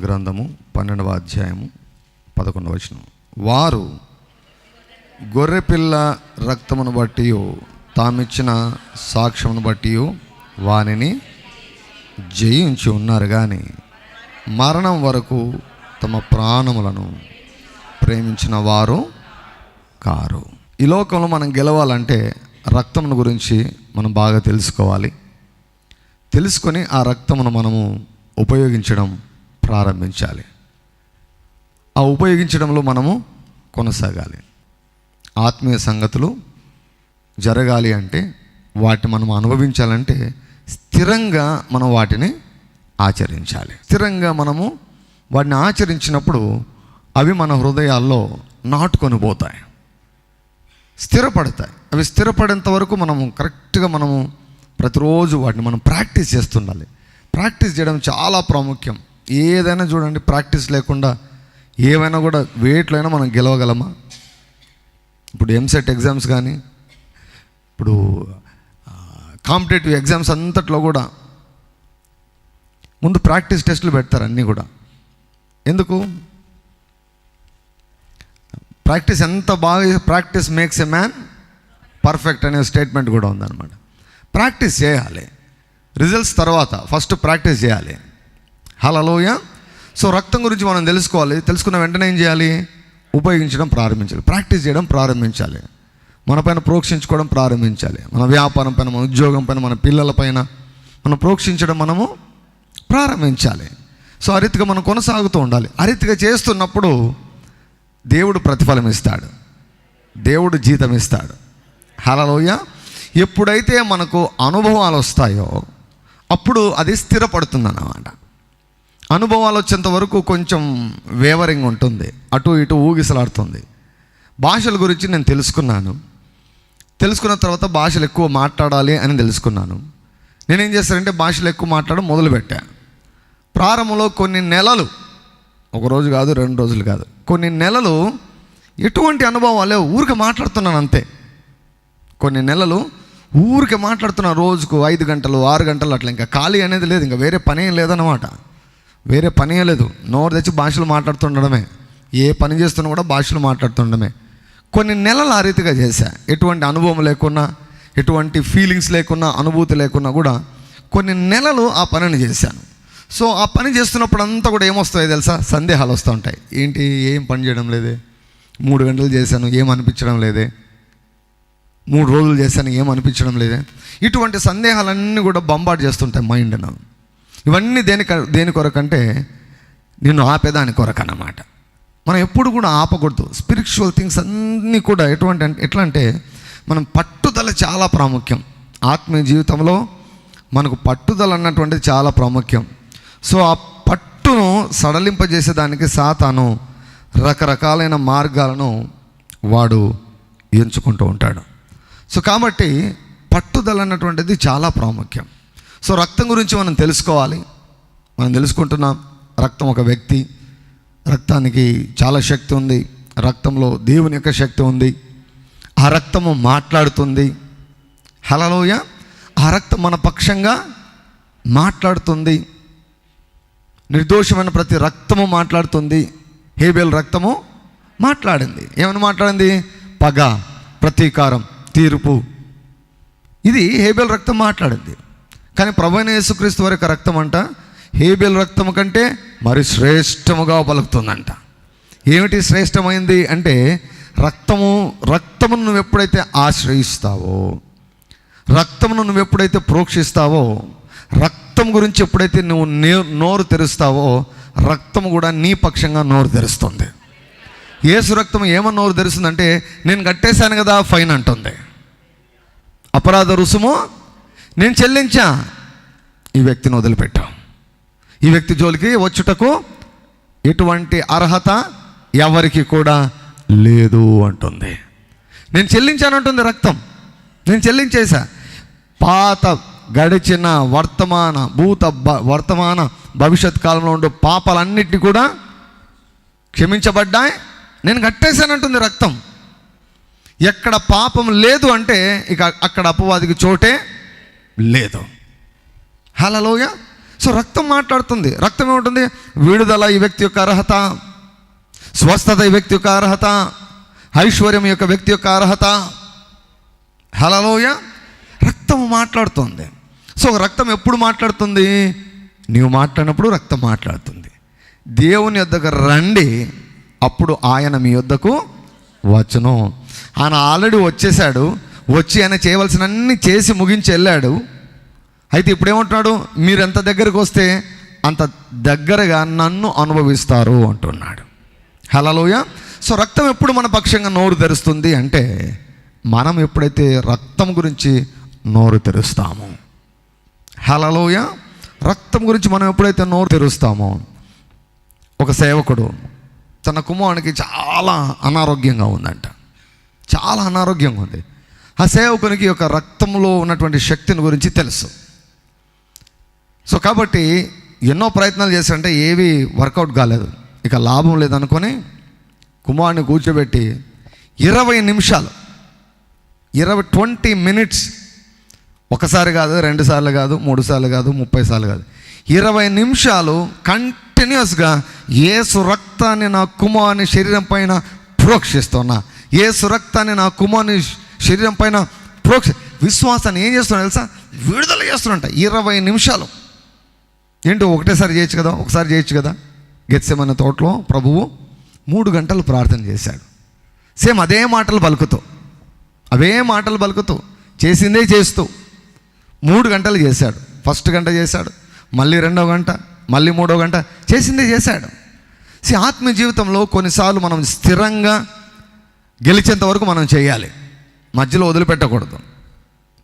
గ్రంథము పన్నెండవ అధ్యాయము పదకొండవ వచనం. వారు గొర్రెపిల్ల రక్తమును బట్టి తామిచ్చిన సాక్ష్యమును బట్టి వానిని జయించి ఉన్నారు కానీ మరణం వరకు తమ ప్రాణములను ప్రేమించిన వారు కారు. ఈ లోకంలో మనం గెలవాలంటే రక్తమును గురించి మనం బాగా తెలుసుకోవాలి. తెలుసుకొని ఆ రక్తమును మనము ఉపయోగించడం ప్రారంభించాలి. ఆ ఉపయోగించడంలో మనము కొనసాగాలి. ఆత్మీయ సంగతులు జరగాలి అంటే వాటిని మనం అనుభవించాలంటే స్థిరంగా మనం వాటిని ఆచరించాలి. స్థిరంగా మనము వాటిని ఆచరించినప్పుడు అవి మన హృదయాల్లో నాటుకొని పోతాయి. స్థిరపడతాయి. అవి స్థిరపడేంత వరకు మనము కరెక్ట్గా మనము ప్రతిరోజు వాటిని మనం ప్రాక్టీస్ చేస్తుండాలి. ప్రాక్టీస్ చేయడం చాలా ప్రాముఖ్యం. ఏదైనా చూడండి ప్రాక్టీస్ లేకుండా ఏమైనా కూడా వేట్లో అయినా మనం గెలవగలమా? ఇప్పుడు ఎంసెట్ ఎగ్జామ్స్ కానీ ఇప్పుడు కాంపిటేటివ్ ఎగ్జామ్స్ అంతట్లో కూడా ముందు ప్రాక్టీస్ టెస్టులు పెడతారు అన్నీ కూడా. ఎందుకు? ప్రాక్టీస్ ఎంత బాగా practice makes a man perfect అనే స్టేట్మెంట్ కూడా ఉందన్నమాట. ప్రాక్టీస్ చేయాలి. రిజల్ట్స్ తర్వాత ఫస్ట్ ప్రాక్టీస్ చేయాలి. హలలోయ సో రక్తం గురించి మనం తెలుసుకోవాలి. తెలుసుకున్న వెంటనే ఏం చేయాలి? ఉపయోగించడం ప్రారంభించాలి. ప్రాక్టీస్ చేయడం ప్రారంభించాలి. మన పైన ప్రోక్షించుకోవడం ప్రారంభించాలి. మన వ్యాపారం పైన మన ఉద్యోగం పైన మన పిల్లల పైన మనం ప్రోక్షించడం మనము ప్రారంభించాలి. సో అరితిగా మనం కొనసాగుతూ ఉండాలి. అరితిగా చేస్తున్నప్పుడు దేవుడు ప్రతిఫలం ఇస్తాడు. దేవుడు జీతం ఇస్తాడు. హలలోయ ఎప్పుడైతే మనకు అనుభవాలు వస్తాయో అప్పుడు అది స్థిరపడుతుందన్నమాట. అనుభవాలు వచ్చేంత వరకు కొంచెం వేవరింగ్ ఉంటుంది. అటు ఇటు ఊగిసలాడుతుంది. భాషల గురించి నేను తెలుసుకున్నాను. తెలుసుకున్న తర్వాత భాషలు ఎక్కువ మాట్లాడాలి అని తెలుసుకున్నాను. నేనేం చేస్తానంటే భాషలు ఎక్కువ మాట్లాడడం మొదలుపెట్టాను ప్రారంభంలో కొన్ని నెలలు ఒక రోజు కాదు రెండు రోజులు కాదు కొన్ని నెలలు ఎటువంటి అనుభవాలే ఊరికే మాట్లాడుతున్నాను అంతే. కొన్ని నెలలు ఊరికే మాట్లాడుతున్నా రోజుకు ఐదు గంటలు ఆరు గంటలు అట్లా ఇంకా ఖాళీ అనేది లేదు ఇంకా వేరే పని ఏం లేదన్నమాట. వేరే పని లేదు. నోరు తెచ్చి భాషలు మాట్లాడుతుండడమే. ఏ పని చేస్తున్నా కూడా భాషలు మాట్లాడుతుండడమే. కొన్ని నెలలు ఆ రీతిగా చేశా. ఎటువంటి అనుభవం లేకున్నా ఎటువంటి ఫీలింగ్స్ లేకున్నా అనుభూతి లేకున్నా కూడా కొన్ని నెలలు ఆ పనిని చేశాను. సో ఆ పని చేస్తున్నప్పుడు అంతా కూడా ఏమొస్తాయి తెలుసా? సందేహాలు వస్తూ ఉంటాయి. ఏంటి? ఏం పని చేయడం లేదే? మూడు గంటలు చేశాను ఏం అనిపించడం లేదే? మూడు రోజులు చేశాను ఏం అనిపించడం లేదే? ఇటువంటి సందేహాలన్నీ కూడా బంబాట్ చేస్తుంటాయి మైండ్ నాకు. ఇవన్నీ దేని దేని కొరకంటే నిన్ను ఆపేదాని కొరకు అన్నమాట మనం ఎప్పుడు కూడా ఆపకూడదు. స్పిరిచువల్ థింగ్స్ అన్నీ కూడా ఎటువంటి అంటే ఎట్లా అంటే మనం పట్టుదల చాలా ప్రాముఖ్యం. ఆత్మీయ జీవితంలో మనకు పట్టుదల అన్నటువంటిది చాలా ప్రాముఖ్యం. సో ఆ పట్టును సడలింపజేసేదానికి సాతాను రకరకాలైన మార్గాలను వాడు ఎంచుకుంటూ ఉంటాడు. సో కాబట్టి పట్టుదల అన్నటువంటిది చాలా ప్రాముఖ్యం. సో రక్తం గురించి మనం తెలుసుకోవాలి. మనం తెలుసుకుంటున్నాం రక్తం ఒక వ్యక్తి రక్తానికి చాలా శక్తి ఉంది రక్తంలో దేవుని యొక్క శక్తి ఉంది ఆ రక్తము మాట్లాడుతుంది హలలోయ ఆ రక్తం మన పక్షంగా మాట్లాడుతుంది నిర్దోషమైన ప్రతి రక్తము మాట్లాడుతుంది హేబేల్ రక్తము మాట్లాడింది. ఏమని మాట్లాడింది? పగ ప్రతీకారం తీర్పు. ఇది హేబేల్ రక్తం మాట్లాడింది. కానీ ప్రభైన యేసుక్రీస్తు వారి యొక్క రక్తం అంట హేబిల్ రక్తం కంటే మరి శ్రేష్టముగా పలుకుతుందంట. ఏమిటి శ్రేష్టమైంది అంటే రక్తము రక్తమును నువ్వు ఎప్పుడైతే ఆశ్రయిస్తావో రక్తమును నువ్వు ఎప్పుడైతే ప్రోక్షిస్తావో రక్తం గురించి ఎప్పుడైతే నువ్వు నే నోరు తెరుస్తావో రక్తము కూడా నీ పక్షంగా నోరు తెరుస్తుంది. ఏసు రక్తం ఏమో నోరు తెరుస్తుందంటే నేను కట్టేశాను కదా ఫైన్ అంటుంది. అపరాధ రుసుము నేను చెల్లించా. ఈ వ్యక్తిని వదిలిపెట్టా. ఈ వ్యక్తి జోలికి వచ్చుటకు ఎటువంటి అర్హత ఎవరికి కూడా లేదు అంటుంది. నేను చెల్లించానంటుంది రక్తం. నేను చెల్లించేశా. పాత గడిచిన వర్తమాన భూత వర్తమాన భవిష్యత్ కాలంలో ఉండే పాపాలన్నిటిని కూడా క్షమించబడ్డాయి. నేను కట్టేశానంటుంది రక్తం. ఎక్కడ పాపం లేదు అంటే ఇక అక్కడ అపవాదికి చోటే లేదు. హలలోయ సో రక్తం మాట్లాడుతుంది. రక్తం ఏముంటుంది? విడుదల ఈ వ్యక్తి యొక్క అర్హత స్వస్థత ఈ వ్యక్తి యొక్క అర్హత ఐశ్వర్యం యొక్క వ్యక్తి యొక్క అర్హత. హలలోయ రక్తం మాట్లాడుతుంది. సో రక్తం ఎప్పుడు మాట్లాడుతుంది? నీవు మాట్లాడినప్పుడు రక్తం మాట్లాడుతుంది. దేవుని యొద్దకు రండి. అప్పుడు ఆయన మీ యొద్దకు వచ్చును. ఆయన ఆల్రెడీ వచ్చేసాడు వచ్చి ఆయన చేయవలసిన అన్ని చేసి ముగించి వెళ్ళాడు. అయితే ఇప్పుడు ఏమంటున్నాడు మీరు ఎంత దగ్గరకు వస్తే అంత దగ్గరగా నన్ను అనుభవిస్తారు అంటున్నాడు. హలలోయ సో రక్తం ఎప్పుడు మన పక్షంగా నోరు తెరుస్తుంది అంటే మనం ఎప్పుడైతే రక్తం గురించి నోరు తెరుస్తామో. హలలోయ రక్తం గురించి మనం ఎప్పుడైతే నోరు తెరుస్తామో. ఒక సేవకుడు తన కుమారునికి చాలా అనారోగ్యంగా ఉందంట. చాలా అనారోగ్యంగా ఉంది. ఆ సేవకునికి యొక్క రక్తంలో ఉన్నటువంటి శక్తిని గురించి తెలుసు. సో కాబట్టి ఎన్నో ప్రయత్నాలు చేశారంటే ఏవి వర్కౌట్ కాలేదు. ఇక లాభం లేదనుకొని కుమారుని కూర్చోబెట్టి ఇరవై నిమిషాలు ఇరవై ట్వంటీ మినిట్స్ ఒకసారి కాదు రెండు సార్లు కాదు మూడు సార్లు కాదు ముప్పై సార్లు కాదు. ఇరవై నిమిషాలు కంటిన్యూస్గా ఏసు రక్తాన్ని నా కుమారుని శరీరం పైన ప్రోక్షిస్తున్నా. ఏసు రక్తాన్ని నా కుమారుని శరీరం పైన ప్రోక్ష విశ్వాసాన్ని ఏం చేస్తున్నా తెలుసా? విడుదల చేస్తున్నట్ట ఇరవై నిమిషాలు. ఏంటో ఒకటేసారి చేయొచ్చు కదా? ఒకసారి చేయొచ్చు కదా? గెత్సెమన్న తోటలో ప్రభువు మూడు గంటలు ప్రార్థన చేశాడు. సేమ్ అదే మాటలు పలుకుతూ అవే మాటలు పలుకుతూ చేసిందే చేస్తూ మూడు గంటలు చేశాడు. ఫస్ట్ గంట చేశాడు మళ్ళీ రెండో గంట మళ్ళీ మూడో గంట చేసిందే చేశాడు. సి ఆత్మ జీవితంలో కొన్నిసార్లు మనం స్థిరంగా గెలిచేంత వరకు మనం చేయాలి. మధ్యలో వదిలిపెట్టకూడదు.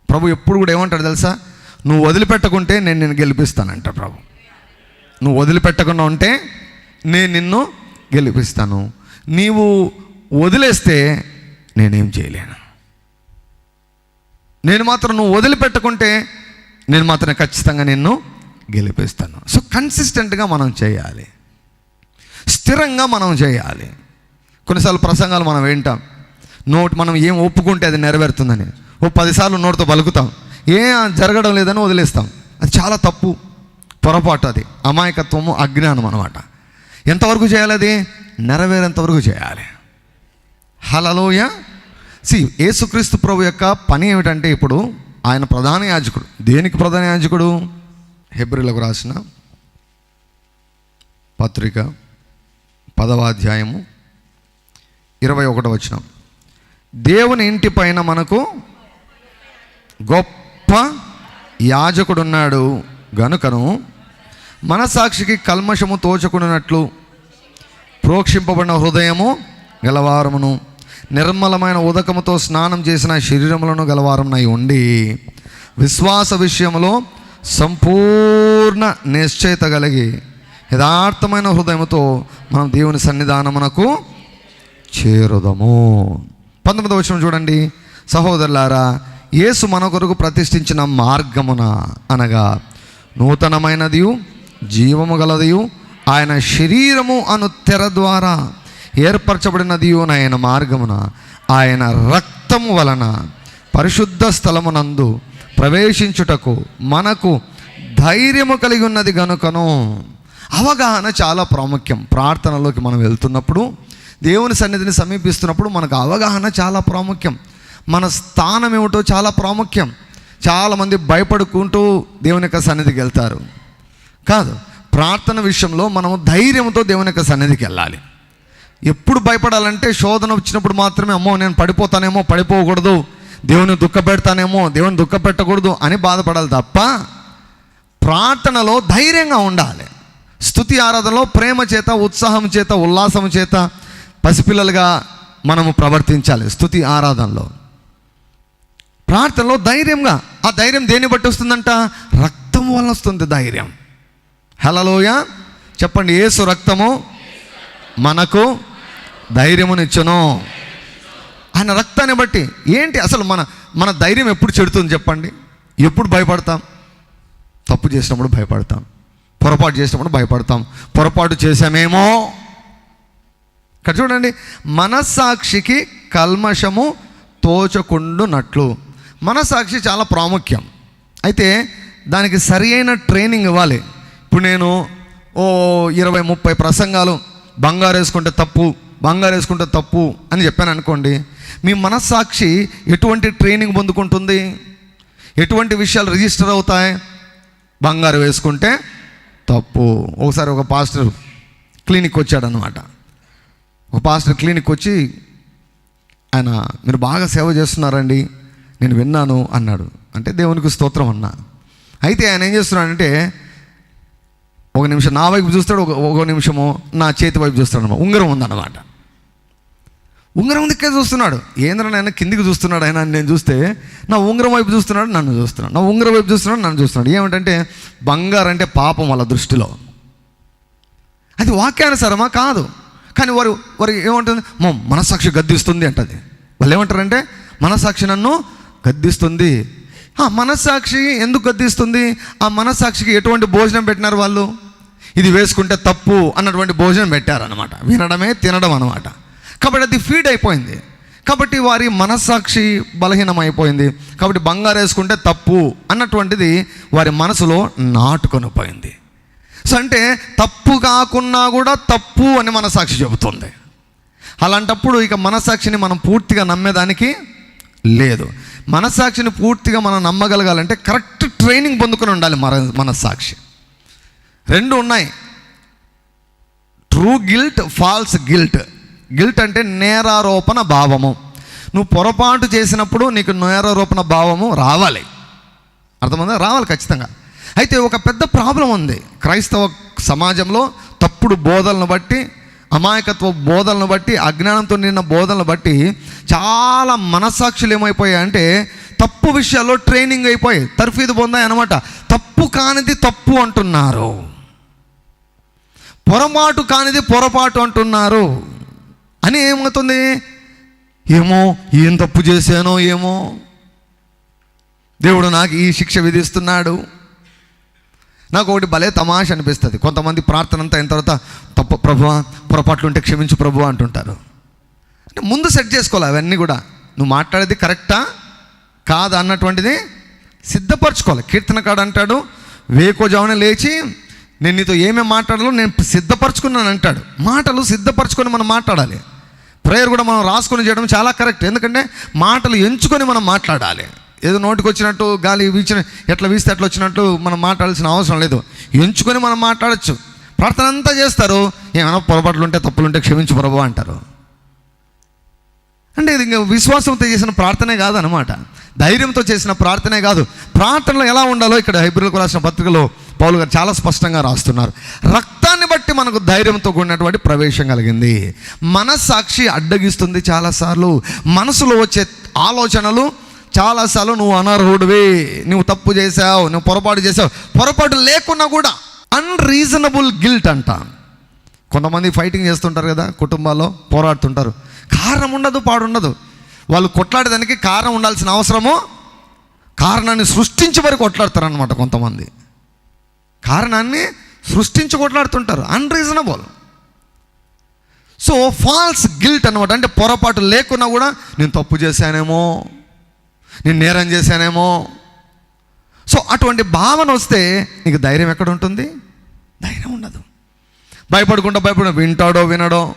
ప్రభు ఎప్పుడు కూడా ఏమంటాడు తెలుసా? నువ్వు వదిలిపెట్టకుంటే నేను నేను గెలిపిస్తానంట ప్రభు. నువ్వు వదిలిపెట్టకుండా ఉంటే నేను నిన్ను గెలిపిస్తాను. నీవు వదిలేస్తే నేనేం చేయలేను. నేను మాత్రం నువ్వు వదిలిపెట్టుకుంటే నేను మాత్రం ఖచ్చితంగా నిన్ను గెలిపిస్తాను. సో కన్సిస్టెంట్గా మనం చేయాలి. స్థిరంగా మనం చేయాలి. కొన్నిసార్లు ప్రసంగాలు మనం వింటాం. నోటి మనం ఏం ఒప్పుకుంటే అది నెరవేరుతుందని. ఓ పదిసార్లు నోటితో పలుకుతాం. ఏం జరగడం లేదని వదిలేస్తాం. అది చాలా తప్పు. పొరపాటు అది అమాయకత్వము అజ్ఞానం అనమాట ఎంతవరకు చేయాలి అది? నెరవేరేంతవరకు చేయాలి. హలలోయ సి యేసుక్రీస్తు ప్రభు యొక్క పని ఏమిటంటే ఇప్పుడు ఆయన ప్రధాన యాజకుడు. దేనికి ప్రధాన యాజకుడు? హెబ్రిలకు రాసిన పత్రిక పదవ అధ్యాయము ఇరవై ఒకటో వచ్చిన దేవుని ఇంటి పైన మనకు గొప్ప యాజకుడున్నాడు. గనుకను మనసాక్షికి కల్మషము తోచుకున్నట్లు ప్రోక్షింపబడిన హృదయము గలవారమును నిర్మలమైన ఉదకముతో స్నానం చేసిన శరీరములను గలవారమునై ఉండి విశ్వాస విషయంలో సంపూర్ణ నిశ్చయిత కలిగి యథార్థమైన హృదయముతో మనం దేవుని సన్నిధానమునకు చేరుదము. పంతొమ్మిదవ వచ్చిన చూడండి. సహోదరులారా యేసు మన కొరకు ప్రతిష్ఠించిన మార్గమున అనగా నూతనమైనది జీవము గలదియు ఆయన శరీరము అను తెర ద్వారా ఏర్పరచబడినదియు ఆయన మార్గమున ఆయన రక్తము వలన పరిశుద్ధ స్థలమునందు ప్రవేశించుటకు మనకు ధైర్యము కలిగి ఉన్నది గనుకను. అవగాహన చాలా ప్రాముఖ్యం. ప్రార్థనలోకి మనం వెళ్తున్నప్పుడు దేవుని సన్నిధిని సమీపిస్తున్నప్పుడు మనకు అవగాహన చాలా ప్రాముఖ్యం. మన స్థానం ఏమిటో చాలా ప్రాముఖ్యం. చాలామంది భయపడుకుంటూ దేవుని యొక్క సన్నిధికి వెళ్తారు. కాదు ప్రార్థన విషయంలో మనం ధైర్యంతో దేవుని యొక్క సన్నిధికి వెళ్ళాలి. ఎప్పుడు భయపడాలంటే శోధన వచ్చినప్పుడు మాత్రమే అమ్మో నేను పడిపోతానేమో పడిపోకూడదు దేవుని దుఃఖపెడతానేమో దేవుని దుఃఖపెట్టకూడదు అని బాధపడాలి తప్ప ప్రార్థనలో ధైర్యంగా ఉండాలి. స్థుతి ఆరాధనలో ప్రేమ చేత ఉత్సాహం చేత ఉల్లాసం చేత పసిపిల్లలుగా మనము ప్రవర్తించాలి స్థుతి ఆరాధనలో. ప్రార్థనలో ధైర్యంగా. ఆ ధైర్యం దేన్ని బట్టి వస్తుందంట? రక్తం వల్ల వస్తుంది ధైర్యం. హలలోయ చెప్పండి ఏసు రక్తము మనకు ధైర్యమునిచ్చును ఆయన రక్తాన్ని బట్టి. ఏంటి అసలు మన మన ధైర్యం ఎప్పుడు చెడుతుంది చెప్పండి? ఎప్పుడు భయపడతాం? తప్పు చేసినప్పుడు భయపడతాం. పొరపాటు చేసినప్పుడు భయపడతాం. పొరపాటు చేసామేమో ఇక్కడ చూడండి మనస్సాక్షికి కల్మషము తోచకుండునట్లు. మనస్సాక్షి చాలా ప్రాముఖ్యం. అయితే దానికి సరి అయిన ట్రైనింగ్ ఇవ్వాలి. ఇప్పుడు నేను ఓ ఇరవై ముప్పై ప్రసంగాలు బంగారు వేసుకుంటే తప్పు బంగారు వేసుకుంటే తప్పు అని చెప్పాను అనుకోండి మీ మనస్సాక్షి ఎటువంటి ట్రైనింగ్ పొందుకుంటుంది? ఎటువంటి విషయాలు రిజిస్టర్ అవుతాయి? బంగారు వేసుకుంటే తప్పు. ఒకసారి ఒక పాస్టర్ క్లినిక్ వచ్చాడనమాట ఒక పాస్టర్ క్లినిక్ వచ్చి ఆయన మీరు బాగా సేవ చేస్తున్నారండి. నేను విన్నాను అన్నాడు. అంటే దేవునికి స్తోత్రం అన్నా. అయితే ఆయన ఏం చేస్తున్నాడంటే ఒక నిమిషం నా వైపు చూస్తాడు ఒక ఒక నిమిషము నా చేతి వైపు చూస్తాడు అనమాట ఉంగరం ఉందన్నమాట. ఉంగరం దిక్కే చూస్తున్నాడు. ఏంద్రా ఆయన కిందికి చూస్తున్నాడు ఆయన నేను చూస్తే నా ఉంగరం వైపు చూస్తున్నాడు నన్ను చూస్తున్నాడు. నా ఉంగరం వైపు చూస్తున్నాడు నన్ను చూస్తున్నాడు. ఏమిటంటే బంగారు అంటే పాపం వాళ్ళ దృష్టిలో. అది వాక్యానుసారమా? కాదు. కానీ వారు వారు ఏమంటుంది? మా మనసాక్షి గద్దిస్తుంది అంటది. వాళ్ళు ఏమంటారంటే మనసాక్షి నన్ను గద్దిస్తుంది. ఆ మనస్సాక్షి ఎందుకు గద్దిస్తుంది? ఆ మనస్సాక్షికి ఎటువంటి భోజనం పెట్టినారు వాళ్ళు? ఇది వేసుకుంటే తప్పు అన్నటువంటి భోజనం పెట్టారనమాట వినడమే తినడం అనమాట కాబట్టి అది ఫీడ్ అయిపోయింది. కాబట్టి వారి మనస్సాక్షి బలహీనం అయిపోయింది కాబట్టి బంగారు వేసుకుంటే తప్పు అన్నటువంటిది వారి మనసులో నాటుకొని పోయింది సో అంటే తప్పు కాకున్నా కూడా తప్పు అని మనసాక్షి చెబుతుంది. అలాంటప్పుడు ఇక మనసాక్షిని మనం పూర్తిగా నమ్మేదానికి లేదు. మనసాక్షిని పూర్తిగా మనం నమ్మగలగాలంటే కరెక్ట్ ట్రైనింగ్ పొందుకొని ఉండాలి మన మనస్సాక్షి. రెండు ఉన్నాయి. True guilt false guilt. Guilt అంటే నేరారోపణ భావము. నువ్వు పొరపాటు చేసినప్పుడు నీకు నేరారోపణ భావము రావాలి. అర్థమైందా? రావాలి ఖచ్చితంగా. అయితే ఒక పెద్ద ప్రాబ్లం ఉంది. క్రైస్తవ సమాజంలో తప్పుడు బోధలను బట్టి అమాయకత్వ బోధనలు బట్టి అజ్ఞానంతో నిన్న బోధనలు బట్టి చాలా మనస్సాక్షులు ఏమైపోయాయి అంటే తప్పు విషయాల్లో ట్రైనింగ్ అయిపోయి తర్ఫీదు పొందాయి అనమాట తప్పు కానిది తప్పు అంటున్నారు. పొరపాటు కానిది పొరపాటు అంటున్నారు. అని ఏమవుతుంది? ఏమో ఏం తప్పు చేశానో ఏమో. దేవుడు నాకు ఈ శిక్ష విధిస్తున్నాడు. నాకు ఒకటి భలే తమాష అనిపిస్తుంది. కొంతమంది ప్రార్థన అంతా అయిన తర్వాత తప్ప ప్రభువా పొరపాట్లు ఉంటే క్షమించు ప్రభు అంటుంటారు. అంటే ముందు సెట్ చేసుకోవాలి అవన్నీ కూడా. నువ్వు మాట్లాడేది కరెక్టా? కాదా అన్నటువంటిది సిద్ధపరచుకోవాలి. కీర్తనకాడు అంటాడు వేకోజామున లేచి నేను నీతో ఏమేమి మాట్లాడాలో నేను సిద్ధపరచుకున్నాను అంటాడు. మాటలు సిద్ధపరచుకొని మనం మాట్లాడాలి. ప్రేయర్ కూడా మనం రాసుకొని చేయడం చాలా కరెక్ట్. ఎందుకంటే మాటలు ఎంచుకొని మనం మాట్లాడాలి. ఏదో నోటికి వచ్చినట్టు గాలి వీచిన ఎట్లా వీస్తే ఎట్లా వచ్చినట్టు మనం మాట్లాడాల్సిన అవసరం లేదు. ఎంచుకొని మనం మాట్లాడచ్చు. ప్రార్థన అంతా చేస్తారు. ఏమైనా పొరపాట్లు ఉంటే తప్పులు ఉంటే క్షమించు ప్రభు అంటారు. అంటే ఇది ఇంకా విశ్వాసంతో చేసిన ప్రార్థనే కాదు అనమాట ధైర్యంతో చేసిన ప్రార్థనే కాదు. ప్రార్థనలో ఎలా ఉండాలో ఇక్కడ హైబ్రిల్కు రాసిన పత్రికలో పౌలు గారు చాలా స్పష్టంగా రాస్తున్నారు. రక్తాన్ని బట్టి మనకు ధైర్యంతో కూడినటువంటి ప్రవేశం కలిగింది. మనస్సాక్షి అడ్డగిస్తుంది చాలాసార్లు. మనసులో వచ్చే ఆలోచనలు చాలాసార్లు నువ్వు అనర్హుడివి నువ్వు తప్పు చేసావు నువ్వు పొరపాటు చేసావు పొరపాటు లేకున్నా కూడా అన్రీజనబుల్ గిల్ట్ అంట. కొంతమంది ఫైటింగ్ చేస్తుంటారు కదా కుటుంబాల్లో పోరాడుతుంటారు. కారణం ఉండదు పాడుండదు వాళ్ళు కొట్లాడేదానికి కారణం ఉండాల్సిన అవసరము కారణాన్ని సృష్టించి మరి కొట్లాడతారనమాట కొంతమంది. కారణాన్ని సృష్టించి కొట్లాడుతుంటారు అన్రీజనబుల్ సో ఫాల్స్ గిల్ట్ అనమాట అంటే పొరపాటు లేకున్నా కూడా నేను తప్పు చేశానేమో నేను నేరం చేశానేమో. సో అటువంటి భావన వస్తే నీకు ధైర్యం ఎక్కడ ఉంటుంది? ధైర్యం ఉండదు. భయపడకుండా భయపడ వింటాడో వినడో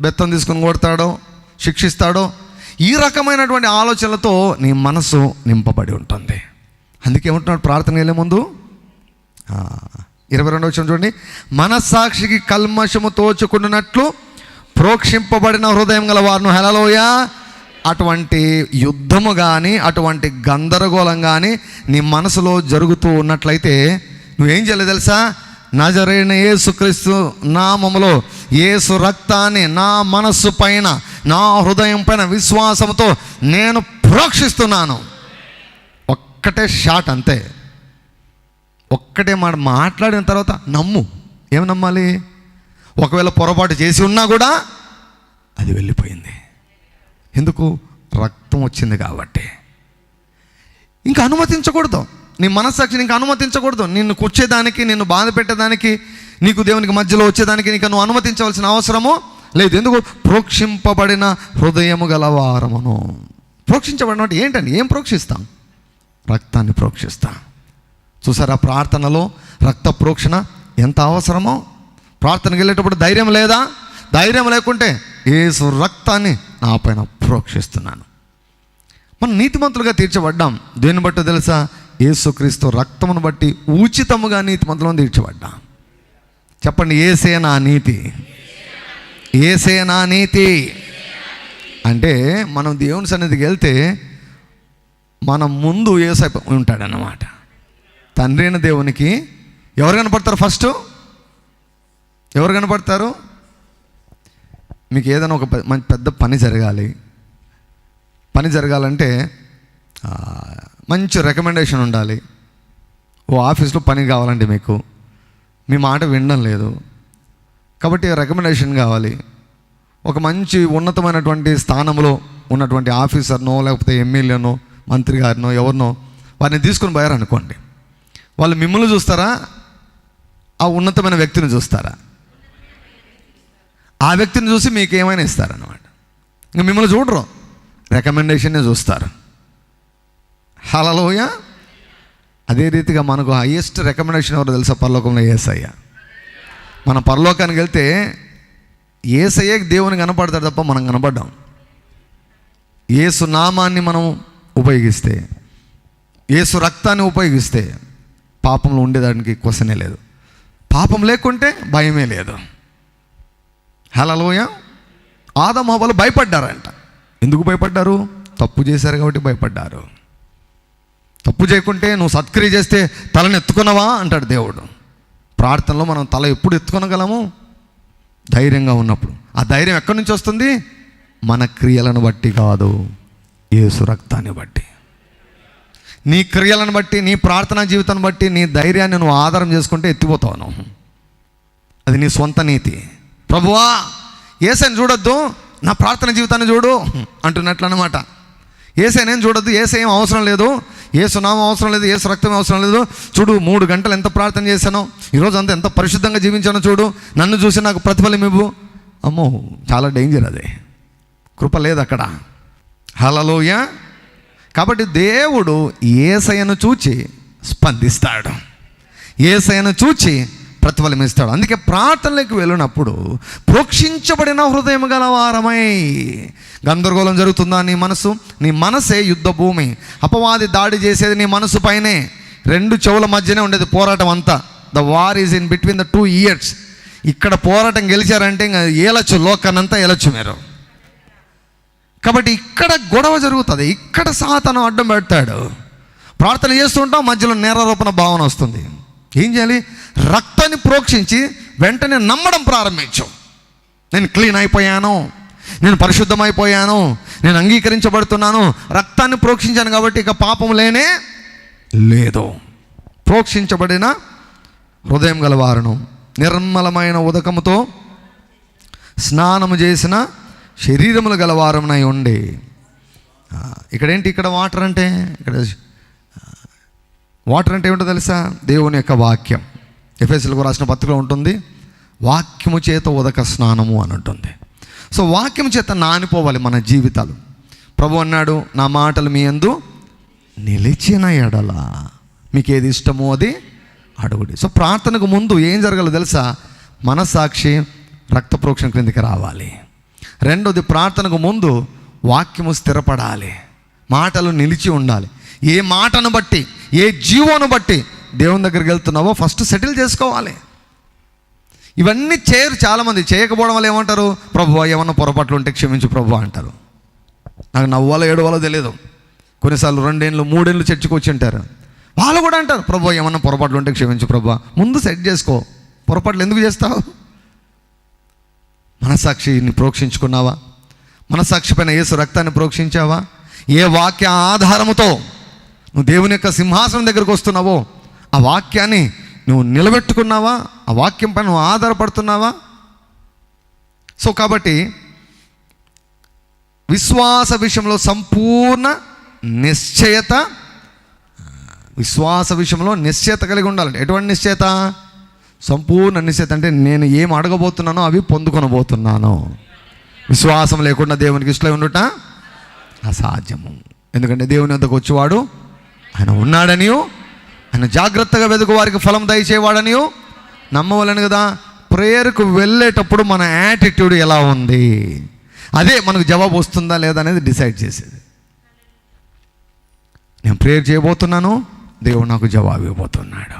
బెత్తం తీసుకుని కొడతాడో శిక్షిస్తాడో ఈ రకమైనటువంటి ఆలోచనలతో నీ మనసు నింపబడి ఉంటుంది. అందుకే ఉంటున్నాడు ప్రార్థన వెళ్ళే ముందు? ఇరవై రెండవ చూడండి. మనస్సాక్షికి కల్మషము తోచుకున్నట్లు ప్రోక్షింపబడిన హృదయం గల వారిను హెలలోయ అటువంటి యుద్ధము కానీ అటువంటి గందరగోళం కానీ నీ మనసులో జరుగుతూ ఉన్నట్లయితే నువ్వేం చేయలేదు తెలుసా? నజరైన యేసుక్రీస్తు నామములో యేసు రక్తాన్ని నా మనస్సు పైన నా హృదయం పైన విశ్వాసంతో నేను ప్రోక్షిస్తున్నాను. ఒక్కటే షాట్ అంతే. ఒక్కటే మాట మాట్లాడిన తర్వాత నమ్ము. ఏం నమ్మాలి? ఒకవేళ పొరపాటు చేసి ఉన్నా కూడా అది వెళ్ళిపోయింది. ఎందుకు? రక్తం వచ్చింది కాబట్టి. ఇంకా అనుమతించకూడదు. నీ మనస్సాక్షిని ఇంకా అనుమతించకూడదు. నిన్ను కూర్చేదానికి నిన్ను బాధ పెట్టేదానికి నీకు దేవునికి మధ్యలో వచ్చేదానికి నీకు నువ్వు అనుమతించవలసిన అవసరము లేదు. ఎందుకు? ప్రోక్షింపబడిన హృదయము గలవారమును ప్రోక్షించబడిన అంటే ఏంటండి? ఏం ప్రోక్షిస్తాం? రక్తాన్ని ప్రోక్షిస్తాం. చూసారా ప్రార్థనలో రక్త ప్రోక్షణ ఎంత అవసరమో? ప్రార్థనకి వెళ్ళేటప్పుడు ధైర్యం లేదా? ధైర్యం లేకుంటే ఏసు రక్తాన్ని నా పైన ప్రోక్షిస్తున్నాను. మనం నీతిమంతులుగా తీర్చబడ్డాం. దేన్ని బట్టి తెలుసా? యేసుక్రీస్తు రక్తమును బట్టి ఉచితముగా నీతిమంతులను తీర్చబడ్డాం. చెప్పండి ఏసే నా నీతి? ఏసే నా నీతి? అంటే మనం దేవుని సన్నిధికి వెళ్తే మన ముందు ఏసై ఉంటాడన్నమాట. తండ్రి అయిన దేవునికి ఎవరు కనపడతారు ఫస్ట్? ఎవరు కనపడతారు? మీకు ఏదైనా ఒక మంచి పెద్ద పని జరగాలి. పని జరగాలంటే మంచి రికమెండేషన్ ఉండాలి. ఓ ఆఫీస్లో పని కావాలండి మీకు మీ మాట వినడం లేదు. కాబట్టి రికమెండేషన్ కావాలి. ఒక మంచి ఉన్నతమైనటువంటి స్థానంలో ఉన్నటువంటి ఆఫీసర్నో లేకపోతే ఎమ్మెల్యేనో మంత్రి గారినో ఎవరినో వారిని తీసుకుని పోయారనుకోండి. వాళ్ళు మిమ్మల్ని చూస్తారా? ఆ ఉన్నతమైన వ్యక్తిని చూస్తారా? ఆ వ్యక్తిని చూసి మీకు ఏమైనా ఇస్తారన్నమాట. ఇంక మిమ్మల్ని చూడరు. రికమెండేషన్నే చూస్తారు. హలలోయ అదే రీతిగా మనకు హైయెస్ట్ రికమెండేషన్ ఎవరు తెలుసా? పరలోకంలో ఏసయ్య. మన పరలోకానికి వెళ్తే ఏసయ్యే దేవుని కనపడతాడు తప్ప మనం కనపడ్డాం. ఏసు నామాన్ని మనం ఉపయోగిస్తే ఏసు రక్తాన్ని ఉపయోగిస్తే పాపంలో ఉండేదానికి క్వశ్చనే లేదు. పాపం లేకుంటే భయమే లేదు. హలలోయ ఆదమ భయపడ్డారంట. ఎందుకు భయపడ్డారు? తప్పు చేశారు కాబట్టి భయపడ్డారు. తప్పు చేయకుంటే నువ్వు సత్క్రియ చేస్తే తలను ఎత్తుకున్నావా? అంటాడు దేవుడు. ప్రార్థనలో మనం తల ఎప్పుడు ఎత్తుకొనగలము? ధైర్యంగా ఉన్నప్పుడు. ఆ ధైర్యం ఎక్కడి నుంచి వస్తుంది? మన క్రియలను బట్టి కాదు ఏసు రక్తాన్ని బట్టి. నీ క్రియలను బట్టి నీ ప్రార్థనా జీవితాన్ని బట్టి నీ ధైర్యాన్ని నువ్వు ఆధారం చేసుకుంటే ఎత్తిపోతావు నువ్వు. అది నీ సొంత నీతి. ప్రభువా ఏసని చూడొద్దు. నా ప్రార్థన జీవితాన్ని చూడు అంటున్నట్లు అనమాట ఏసైనేం చూడద్దు ఏసై ఏం అవసరం లేదు. ఏసు నామం అవసరం లేదు ఏసు రక్తం అవసరం లేదు. చూడు మూడు గంటలు ఎంత ప్రార్థన చేశానో ఈరోజు అంత ఎంత పరిశుద్ధంగా జీవించానో చూడు. నన్ను చూసి నాకు ప్రతిఫలం ఇవ్వు. అమ్మో చాలా డేంజర్ అది. కృప లేదు అక్కడ. హలలోయ కాబట్టి దేవుడు ఏసయను చూచి స్పందిస్తాడు. ఏసయను చూచి ప్రతిఫలం ఇస్తాడు అందుకే ప్రార్థనలకు వెళ్ళినప్పుడు ప్రోక్షించబడిన హృదయం గల వారమై గందరగోళం జరుగుతుందా నీ మనసు? నీ మనసే యుద్ధ భూమి. అపవాది దాడి చేసేది నీ మనసు పైనే. రెండు చెవుల మధ్యనే ఉండేది పోరాటం అంతా. The war is in between the two years ఇక్కడ పోరాటం గెలిచారంటే ఇంకా ఏలచ్చు లోకానంతా ఏలచ్చు మీరు. కాబట్టి ఇక్కడ గొడవ జరుగుతుంది. ఇక్కడ సాతను అడ్డం పెడతాడు. ప్రార్థన చేస్తుంటాం మధ్యలో నేరారోపణ భావన వస్తుంది. ఏం చేయాలి? రక్తాన్ని ప్రోక్షించి వెంటనే నమ్మడం ప్రారంభించాం. నేను క్లీన్ అయిపోయాను. నేను పరిశుద్ధమైపోయాను. నేను అంగీకరించబడుతున్నాను. రక్తాన్ని ప్రోక్షించాను కాబట్టి ఇక పాపం లేనే లేదు. ప్రోక్షించబడిన హృదయం గలవారును నిర్మలమైన ఉదకముతో స్నానము చేసిన శరీరములు గలవారమునై ఉండి. ఇక్కడేంటి ఇక్కడ వాటర్ అంటే? ఇక్కడ వాటర్ అంటే ఏమిటో తెలుసా? దేవుని యొక్క వాక్యం. ఎఫ్ఎస్ఎల్కు రాసిన పత్రికలో ఉంటుంది వాక్యము చేత ఉదక స్నానము అని ఉంటుంది సో వాక్యం చేత నానిపోవాలి మన జీవితాలు. ప్రభు అన్నాడు నా మాటలు మీ యందు నిలిచిన ఎడల. మీకు ఏది ఇష్టమో అది అడుగుడి. సో ప్రార్థనకు ముందు ఏం జరగాలో తెలుసా? మనసాక్షి రక్త ప్రోక్షణ క్రిందికి రావాలి. రెండోది ప్రార్థనకు ముందు వాక్యము స్థిరపడాలి. మాటలు నిలిచి ఉండాలి. ఏ మాటను బట్టి ఏ జీవోను బట్టి దేవుని దగ్గరికి వెళ్తున్నావో ఫస్ట్ సెటిల్ చేసుకోవాలి. ఇవన్నీ చేయరు చాలామంది చేయకపోవడం వల్ల ఏమంటారు? ప్రభు ఏమన్నా పొరపాట్లు ఉంటే క్షమించు ప్రభు అంటారు. నాకు నవ్వాలో ఏడవాలో తెలియదు కొన్నిసార్లు రెండేళ్ళు మూడేళ్ళు చర్చకు వచ్చి ఉంటారు. వాళ్ళు కూడా అంటారు ప్రభు ఏమన్నా పొరపాట్లు ఉంటే క్షమించు ప్రభు ముందు సెట్ చేసుకో. పొరపాట్లు ఎందుకు చేస్తావు? మనసాక్షిని ప్రోక్షించుకున్నావా? మనసాక్షి పైన యేసు రక్తాన్ని ప్రోక్షించావా? ఏ వాక్య ఆధారముతో నువ్వు దేవుని యొక్క సింహాసనం దగ్గరకు వస్తున్నావో ఆ వాక్యాన్ని నువ్వు నిలబెట్టుకున్నావా? ఆ వాక్యం పైన నువ్వు ఆధారపడుతున్నావా? సో కాబట్టి విశ్వాస విషయంలో సంపూర్ణ నిశ్చయత విశ్వాస విషయంలో నిశ్చయత కలిగి ఉండాలంటే ఎటువంటి నిశ్చయత? సంపూర్ణ నిశ్చయత అంటే నేను ఏం అడగబోతున్నానో అవి పొందుకొనబోతున్నాను. విశ్వాసం లేకుండా దేవునికి ఇష్టం ఉండుట అసాధ్యము. ఎందుకంటే దేవుని వద్దకు వచ్చేవాడు ఆయన ఉన్నాడనియో ఆయన జాగ్రత్తగా వెతుకు వారికి ఫలం దయచేవాడని నమ్మవలను కదా ప్రేయర్కు వెళ్ళేటప్పుడు మన యాటిట్యూడ్ ఎలా ఉంది? అదే మనకు జవాబు వస్తుందా లేదా అనేది డిసైడ్ చేసేది. నేను ప్రేయర్ చేయబోతున్నాను దేవుడు నాకు జవాబు ఇవ్వబోతున్నాడు.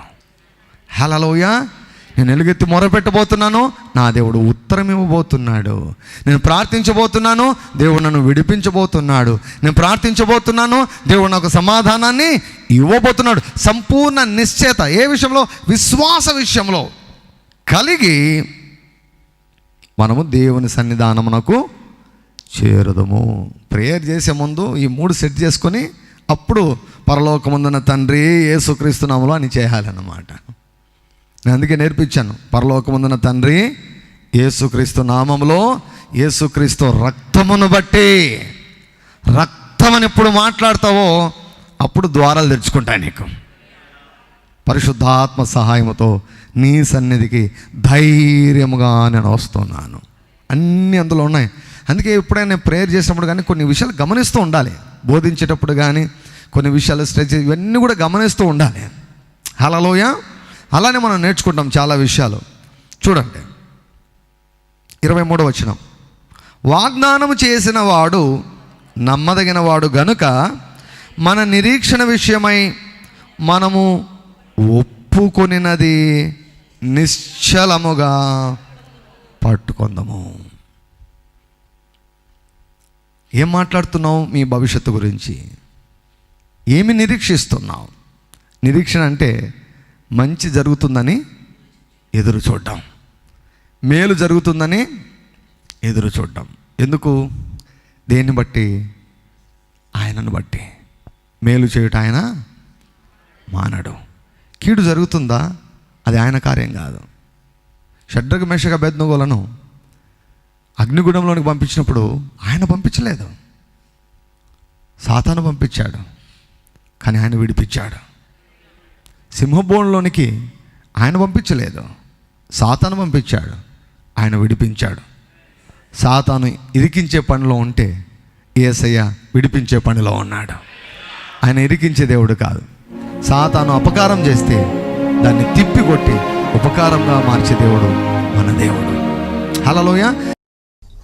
హలోయా నేను ఎలుగెత్తి మొరపెట్టబోతున్నాను నా దేవుడు ఉత్తరం ఇవ్వబోతున్నాడు. నేను ప్రార్థించబోతున్నాను దేవుడు నన్ను విడిపించబోతున్నాడు. నేను ప్రార్థించబోతున్నాను దేవుడు నాకు సమాధానాన్ని ఇవ్వబోతున్నాడు. సంపూర్ణ నిశ్చేత ఏ విషయంలో? విశ్వాస విషయంలో కలిగి మనము దేవుని సన్నిధానమునకు చేరదము. ప్రేయర్ చేసే ముందు ఈ మూడు సెట్ చేసుకొని అప్పుడు పరలోకముందున్న తండ్రి యేసుక్రీస్తునాములో అని చేయాలన్నమాట. నేను అందుకే నేర్పించాను. పరలోకముందున తండ్రి యేసుక్రీస్తు నామంలో యేసుక్రీస్తు రక్తమును బట్టి రక్తమని ఎప్పుడు మాట్లాడతావో అప్పుడు ద్వారాలు తెరుచుకుంటాయి నీకు. పరిశుద్ధాత్మ సహాయముతో నీ సన్నిధికి ధైర్యముగా నేను వస్తున్నాను. అన్నీ అందులో ఉన్నాయి. అందుకే ఎప్పుడైనా నేను ప్రేయర్ చేసినప్పుడు కానీ కొన్ని విషయాలు గమనిస్తూ ఉండాలి. బోధించేటప్పుడు కానీ కొన్ని విషయాలు స్ట్రెచ్ ఇవన్నీ కూడా గమనిస్తూ ఉండాలి. హలోయ అలానే మనం నేర్చుకుంటాం చాలా విషయాలు. చూడండి. ఇరవై మూడో వచనం. వాగ్దానం చేసిన వాడు నమ్మదగిన వాడు గనుక మన నిరీక్షణ విషయమై మనము ఒప్పుకొనినది నిశ్చలముగా పట్టుకుందాము. ఏం మాట్లాడుతున్నావు మీ భవిష్యత్తు గురించి? ఏమి నిరీక్షిస్తున్నావు? నిరీక్షణ అంటే మంచి జరుగుతుందని ఎదురు చూడ్డం. మేలు జరుగుతుందని ఎదురు చూడ్డం. ఎందుకు? దేన్ని బట్టి? ఆయనను బట్టి. మేలు చేయుట ఆయన మానడు. కీడు జరుగుతుందా? అది ఆయన కార్యం కాదు. షడ్రగ మేషక బెద్నగోలను అగ్నిగుణంలోనికి పంపించినప్పుడు ఆయన పంపించలేదు. సాతాను పంపించాడు. కానీ ఆయన విడిపించాడు. సింహబోన్లోనికి ఆయన పంపించలేదు. సాతాను పంపించాడు. ఆయన విడిపించాడు. సాతాను ఇరికించే పనిలో ఉంటే ఏసయ్య విడిపించే పనిలో ఉన్నాడు. ఆయన ఇరికించే దేవుడు కాదు. సాతాను అపకారం చేస్తే దాన్ని తిప్పి కొట్టి ఉపకారంగా మార్చే దేవుడు మన దేవుడు. హలోయ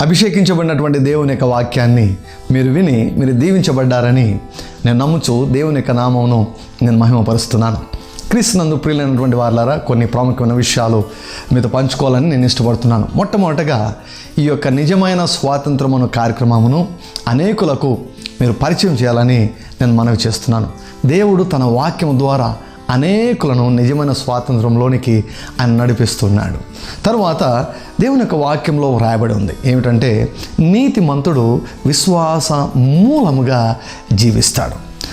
అభిషేకించబడినటువంటి దేవుని యొక్క వాక్యాన్ని మీరు విని మీరు దీవించబడ్డారని నేను నమ్ముచు దేవుని యొక్క నామమును నేను మహిమపరుస్తున్నాను. క్రీస్తునందు ప్రియులైనటువంటి వారులారా కొన్ని ప్రాముఖ్యమైన విషయాలు మీతో పంచుకోవాలని నేను ఇష్టపడుతున్నాను. మొట్టమొదటగా ఈ యొక్క నిజమైన స్వాతంత్రమును కార్యక్రమమును అనేకులకు మీరు పరిచయం చేయాలని నేను మనవి చేస్తున్నాను. దేవుడు తన వాక్యం ద్వారా అనేకులను నిజమైన స్వాతంత్రంలోనికి ఆయన నడిపిస్తున్నాడు. తరువాత దేవుని యొక్క వాక్యంలో వ్రాయబడి ఉంది. ఏమిటంటే నీతిమంతుడు విశ్వాస మూలముగా జీవిస్తాడు.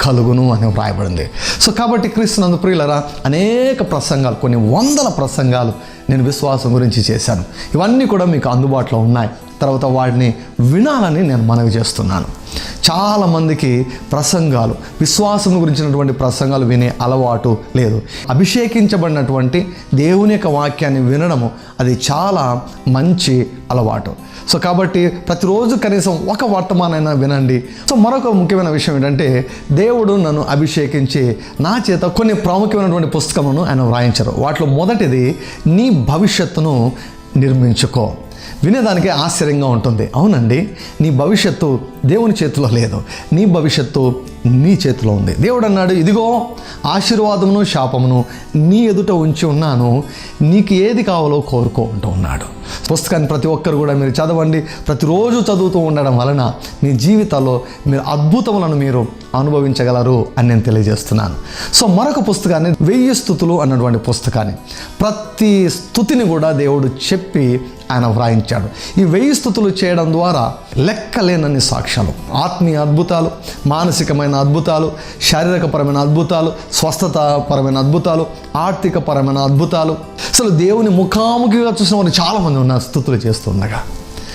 కలుగును అని వ్రాయబడింది. సో కాబట్టి క్రీస్తునందు ప్రియులరా అనేక ప్రసంగాలు కొన్ని వందల ప్రసంగాలు నేను విశ్వాసం గురించి చేశాను. ఇవన్నీ కూడా మీకు అందుబాటులో ఉన్నాయి. తర్వాత వాటిని వినాలని నేను మనవి చేస్తున్నాను. చాలామందికి ప్రసంగాలు విశ్వాసం గురించినటువంటి ప్రసంగాలు వినే అలవాటు లేదు. అభిషేకించబడినటువంటి దేవుని యొక్క వాక్యాన్ని వినడము అది చాలా మంచి అలవాటు. సో కాబట్టి ప్రతిరోజు కనీసం ఒక వర్తమానైనా వినండి. సో మరొక ముఖ్యమైన విషయం ఏంటంటే దేవుడు నన్ను అభిషేకించి నా చేత కొన్ని ప్రాముఖ్యమైనటువంటి పుస్తకములను ఆయన వ్రాయించారు. వాటిలో మొదటిది నీ భవిష్యత్తును నిర్మించుకో. వినేదానికి ఆశ్చర్యంగా ఉంటుంది. అవునండి నీ భవిష్యత్తు దేవుని చేతిలో లేదు. నీ భవిష్యత్తు నీ చేతిలో ఉంది. దేవుడు అన్నాడు ఇదిగో ఆశీర్వాదమును శాపమును నీ ఎదుట ఉంచి ఉన్నాను. నీకు ఏది కావాలో కోరుకో అంటూ ఉన్నాడు. పుస్తకాన్ని ప్రతి ఒక్కరు కూడా మీరు చదవండి. ప్రతిరోజు చదువుతూ ఉండడం వలన మీ జీవితాల్లో మీరు అద్భుతములను మీరు అనుభవించగలరు అని నేను తెలియజేస్తున్నాను. సో మరొక పుస్తకాన్ని వెయ్యి స్థుతులు అన్నటువంటి పుస్తకాన్ని ప్రతి స్థుతిని కూడా దేవుడు చెప్పి ఆయన వ్రాయించాడు. ఈ వెయ్యి స్థుతులు చేయడం ద్వారా లెక్కలేనన్ని సాక్ష్యాలు ఆత్మీయ అద్భుతాలు మానసికమైన అద్భుతాలు శారీరకపరమైన అద్భుతాలు స్వస్థతపరమైన అద్భుతాలు ఆర్థికపరమైన అద్భుతాలు. అసలు దేవుని ముఖాముఖిగా చూసిన వారు చాలామంది నా స్థుతులు చేస్తుండగా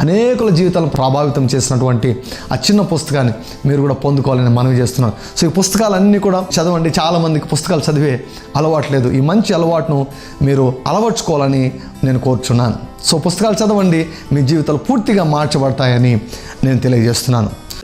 అనేకుల జీవితాలను ప్రభావితం చేసినటువంటి ఆ చిన్న పుస్తకాన్ని మీరు కూడా పొందుకోవాలని మనవి చేస్తున్నాను. సో ఈ పుస్తకాలన్నీ కూడా చదవండి. చాలామందికి పుస్తకాలు చదివే అలవాట్లేదు ఈ మంచి అలవాటును మీరు అలవర్చుకోవాలని నేను కోరుచున్నాను. సో పుస్తకాలు చదవండి. మీ జీవితాలు పూర్తిగా మార్చబడతాయని నేను తెలియజేస్తున్నాను.